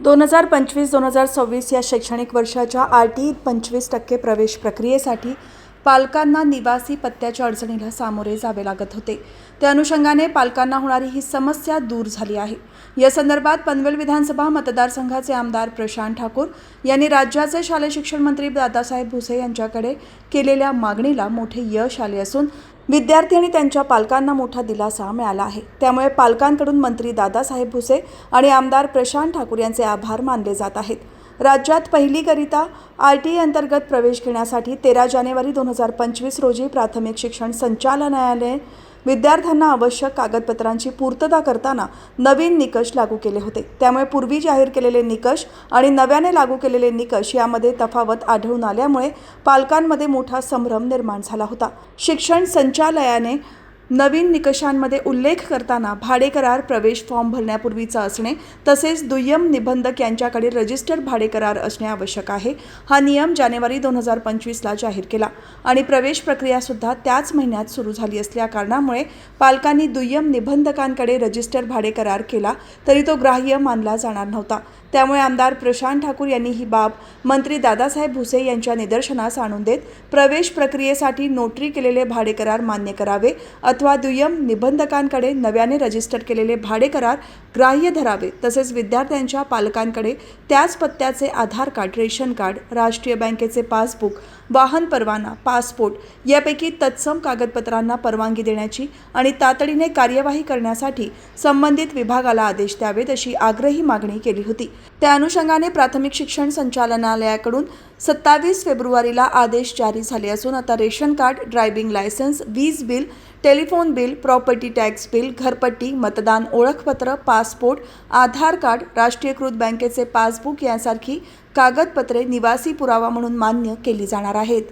दोन हजार पंचवीस दोन हजार सव्वीस या शैक्षणिक वर्षाच्या आर टी पंचवीस टक्के प्रवेश प्रक्रियेसाठी पालकांना निवासी पत्त्याच्या अडचणीला सामोरे जावे लागत होते. त्या अनुषंगाने पालकांना होणारी ही समस्या दूर झाली आहे. या संदर्भात पनवेल विधानसभा मतदारसंघाचे आमदार प्रशांत ठाकूर यांनी राज्याचे शालेय शिक्षण मंत्री दादासाहेब भुसे यांच्याकडे केलेल्या मागणीला मोठे यश आले असून विद्यार्थी आणि त्यांच्या पालकांना मोठा दिलासा मिळाला आहे. त्यामुळे पालकांकडून मंत्री दादासाहेब भुसे आणि आमदार प्रशांत ठाकूर यांचे आभार मानले जात आहेत. राज्यात पहिलीकरिता आर टी अंतर्गत प्रवेश घेण्यासाठी तेरा जानेवारी दोन हजार पंचवीस रोजी प्राथमिक शिक्षण संचालनालय विद्यार्थ्यांना आवश्यक कागदपत्रांची पूर्तता करताना नवीन निकष लागू केले होते. त्यामुळे पूर्वी जाहीर केलेले निकष आणि नव्याने लागू केलेले निकष यामध्ये तफावत आढळून आल्यामुळे पालकांमध्ये मोठा संभ्रम निर्माण झाला होता. शिक्षण संचालयाने नवीन निकषांमध्ये उल्लेख करताना भाडेकरार प्रवेश फॉर्म भरण्यापूर्वीचा असणे तसेच दुय्यम निबंधक यांच्याकडे रजिस्टर भाडेकरार असणे आवश्यक आहे. हा नियम जानेवारी दोन हजार पंचवीसला जाहीर केला आणि प्रवेश प्रक्रियासुद्धा त्याच महिन्यात सुरू झाली असल्या कारणामुळे पालकांनी दुय्यम निबंधकांकडे रजिस्टर भाडेकरार केला तरी तो ग्राह्य मानला जाणार नव्हता. त्यामुळे आमदार प्रशांत ठाकूर यांनी ही बाब मंत्री दादासाहेब भुसे यांच्या निदर्शनास आणून देत प्रवेश प्रक्रियेसाठी नोटरी केलेले भाडेकरार मान्य करावे अथवा दुय्यम निबंधकांकडे नव्याने रजिस्टर केलेले भाडे करार ग्राह्य धरावे तसेच विद्यार्थ्यांच्या पालकांकडे त्याच पत्त्याचे आधार कार्ड रेशन कार्ड राष्ट्रीय बँकेचे पासबुक वाहन परवाना पासपोर्ट यापैकी तत्सम कागदपत्रांना परवानगी देण्याची आणि तातडीने कार्यवाही करण्यासाठी संबंधित विभागाला आदेश द्यावेत अशी आग्रही मागणी केली होती. त्या अनुषंगाने प्राथमिक शिक्षण संचालनालयाकडून सत्तावीस फेब्रुवारीला आदेश जारी झाले असून आता रेशन कार्ड ड्रायव्हिंग लायसन्स वीज bill telephone bill property tax bill घरपट्टी मतदान ओळखपत्र पासपोर्ट आधार कार्ड राष्ट्रीयकृत बँकेचे पासबुक यांसारखी कागदपत्रे निवासी पुरावा म्हणून मान्य केली जाणार आहेत.